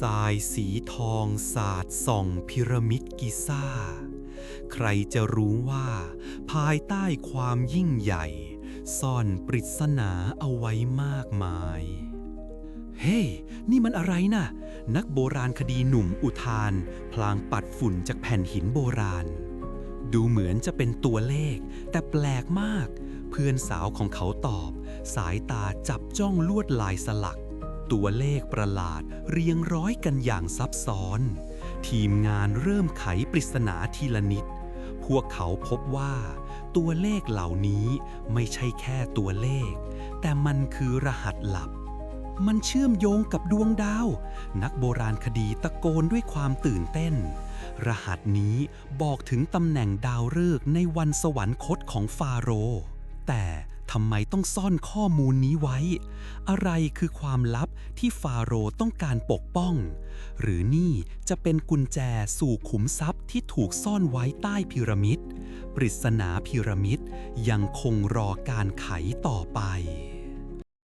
สายสีทองสาดส่องพีระมิดกิซ่า ใครจะรู้ว่า ภายใต้ความยิ่งใหญ่ ซ่อนปริศนาเอาไว้มากมาย เฮ้นี่มันอะไรน่ะ นักโบราณคดีหนุ่มอุทาน พลางปัดฝุ่นจากแผ่นหินโบราณ ดูเหมือนจะเป็นตัวเลข แต่แปลกมาก เพื่อนสาวของเขาตอบ สายตาจับจ้องลวดลายสลัก ตัวเลขประหลาดเรียงร้อยกันอย่างซับซ้อน ทีมงานเริ่มไขปริศนาทีละนิด พวกเขาพบว่า ตัวเลขเหล่านี้ไม่ใช่แค่ตัวเลข แต่มันคือรหัสลับ มันเชื่อมโยงกับดวงดาว นักโบราณคดีตะโกนด้วยความตื่นเต้น รหัสนี้บอกถึงตำแหน่งดาวฤกษ์ในวันสวรรคตของฟาโรห์แต่ ทำไมต้องซ่อนข้อมูลนี้ไว้ อะไรคือความลับที่ฟาโรห์ต้องการปกป้อง หรือนี่จะเป็นกุญแจสู่ขุมทรัพย์ที่ถูกซ่อนไว้ใต้พีระมิด ปริศนาพีระมิดยังคงรอการไขต่อไป